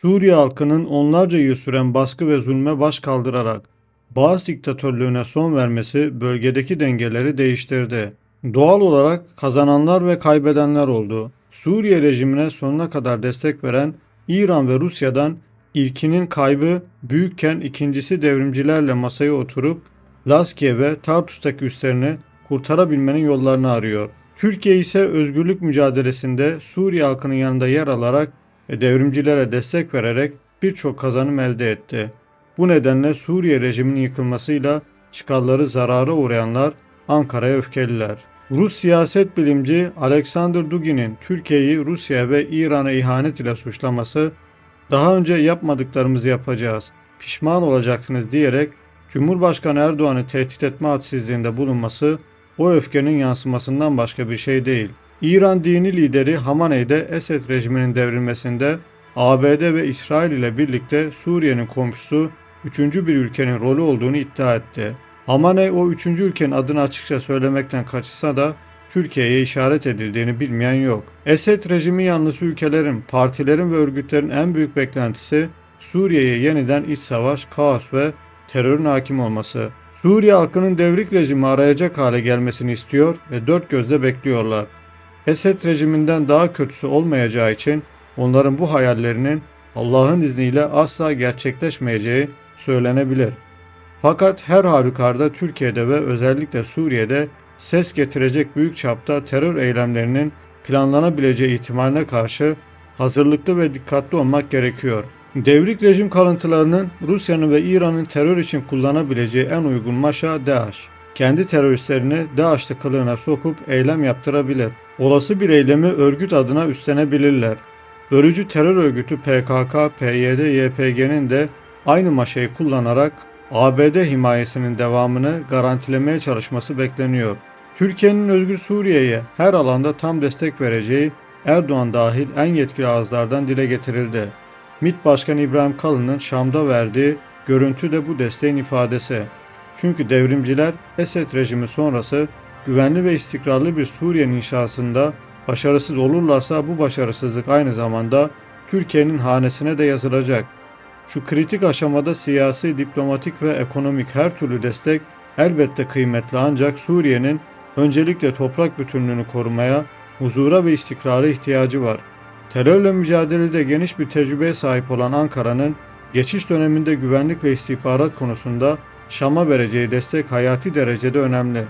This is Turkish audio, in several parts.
Suriye halkının onlarca yıl süren baskı ve zulme baş kaldırarak Baas diktatörlüğüne son vermesi bölgedeki dengeleri değiştirdi. Doğal olarak kazananlar ve kaybedenler oldu. Suriye rejimine sonuna kadar destek veren İran ve Rusya'dan ilkinin kaybı büyükken ikincisi devrimcilerle masaya oturup Laskiye ve Tartus'taki üslerini kurtarabilmenin yollarını arıyor. Türkiye ise özgürlük mücadelesinde Suriye halkının yanında yer alarak ve devrimcilere destek vererek birçok kazanım elde etti. Bu nedenle Suriye rejiminin yıkılmasıyla çıkarları zarara uğrayanlar Ankara'ya öfkeliler. Rus siyaset bilimci Alexander Dugin'in Türkiye'yi Rusya ve İran'a ihanet ile suçlaması, daha önce yapmadıklarımızı yapacağız, pişman olacaksınız diyerek Cumhurbaşkanı Erdoğan'ı tehdit etme hadsizliğinde bulunması o öfkenin yansımasından başka bir şey değil. İran dini lideri Hamaney de Esed rejiminin devrilmesinde ABD ve İsrail ile birlikte Suriye'nin komşusu üçüncü bir ülkenin rolü olduğunu iddia etti. Hamaney o üçüncü ülkenin adını açıkça söylemekten kaçışsa da Türkiye'ye işaret edildiğini bilmeyen yok. Esed rejimi yanlısı ülkelerin, partilerin ve örgütlerin en büyük beklentisi Suriye'ye yeniden iç savaş, kaos ve terörün hakim olması. Suriye halkının devrik rejimi arayacak hale gelmesini istiyor ve dört gözle bekliyorlar. Esed rejiminden daha kötüsü olmayacağı için onların bu hayallerinin Allah'ın izniyle asla gerçekleşmeyeceği söylenebilir. Fakat her halükarda Türkiye'de ve özellikle Suriye'de ses getirecek büyük çapta terör eylemlerinin planlanabileceği ihtimaline karşı hazırlıklı ve dikkatli olmak gerekiyor. Devrik rejim kalıntılarının Rusya'nın ve İran'ın terör için kullanabileceği en uygun maşa DAEŞ. Kendi teröristlerini DAEŞ'te kılığına sokup eylem yaptırabilir. Olası bir eylemi örgüt adına üstlenebilirler. Bölücü terör örgütü PKK, PYD, YPG'nin de aynı maşayı kullanarak ABD himayesinin devamını garantilemeye çalışması bekleniyor. Türkiye'nin Özgür Suriye'ye her alanda tam destek vereceği Erdoğan dahil en yetkili ağızlardan dile getirildi. MİT Başkanı İbrahim Kalın'ın Şam'da verdiği görüntü de bu desteğin ifadesi. Çünkü devrimciler Esed rejimi sonrası güvenli ve istikrarlı bir Suriye'nin inşasında başarısız olurlarsa bu başarısızlık aynı zamanda Türkiye'nin hanesine de yazılacak. Şu kritik aşamada siyasi, diplomatik ve ekonomik her türlü destek elbette kıymetli ancak Suriye'nin öncelikle toprak bütünlüğünü korumaya, huzura ve istikrara ihtiyacı var. Terörle mücadelede geniş bir tecrübeye sahip olan Ankara'nın geçiş döneminde güvenlik ve istihbarat konusunda Şam'a vereceği destek hayati derecede önemli.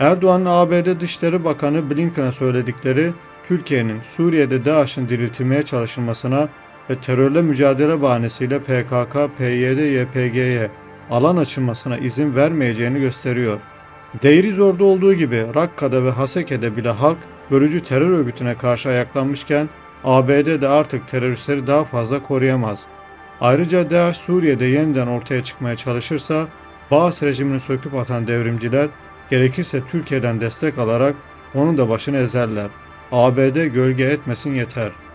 Erdoğan'ın ABD Dışişleri Bakanı Blinken'a söyledikleri Türkiye'nin Suriye'de DAEŞ'in diriltilmeye çalışılmasına ve terörle mücadele bahanesiyle PKK, PYD, YPG'ye alan açılmasına izin vermeyeceğini gösteriyor. Deirizor'da olduğu gibi Rakka'da ve Haseke'de bile halk bölücü terör örgütüne karşı ayaklanmışken ABD de artık teröristleri daha fazla koruyamaz. Ayrıca DAEŞ Suriye'de yeniden ortaya çıkmaya çalışırsa Baas rejimini söküp atan devrimciler gerekirse Türkiye'den destek alarak onun da başını ezerler. ABD gölge etmesin yeter.''